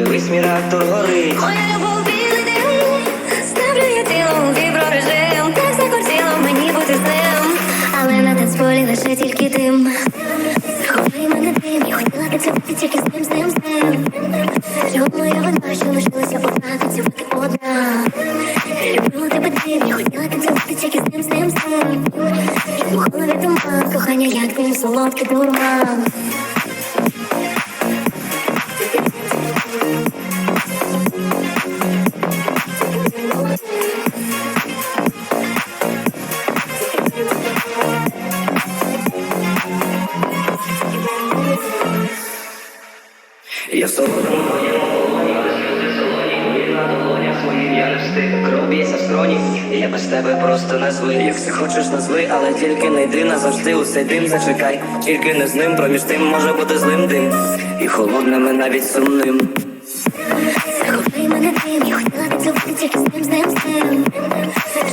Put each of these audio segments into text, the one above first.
Подивись, мій реактор горить. Моя любов білий дим, ставлю я тіло у віброрежим Так закортіло мені бути з ним. Але на танцполі лише тільки дим Захопив мене дим, я хотіла танцювати тільки з ним, з ним, з ним. Любов моя одна, що лишилася одна, танцювати одна. Люблю тебе дим, я хотіла танцювати тільки з ним, з ним, з ним. У кохання, як дим, солодкий дурман Кров б'ється в скроні, і я без тебе просто не звик. Як все хочеш назви, але тільки не йди назавжди, усе дим зачекай. Тільки не з ним, проміж тим може бути злим дим. І холодним, і навіть сумним. Захопив мене дим, я хотіла танцювати тільки з ним, з ним, з ним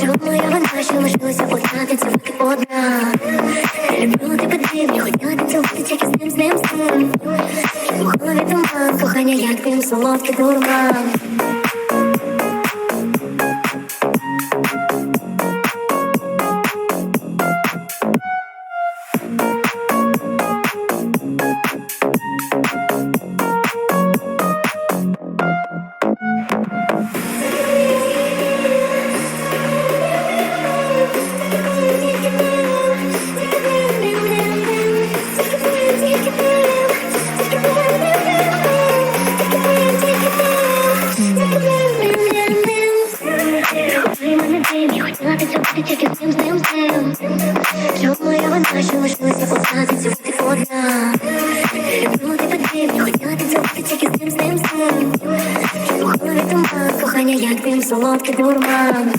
Любов моя вона, що лишилася одна, танцювати одна Люблю тебе дим, я хотіла танцювати тільки з ним, з ним, з ним У кохання, як дим, солодкий дурман Кохання, як дим, солодкий дурман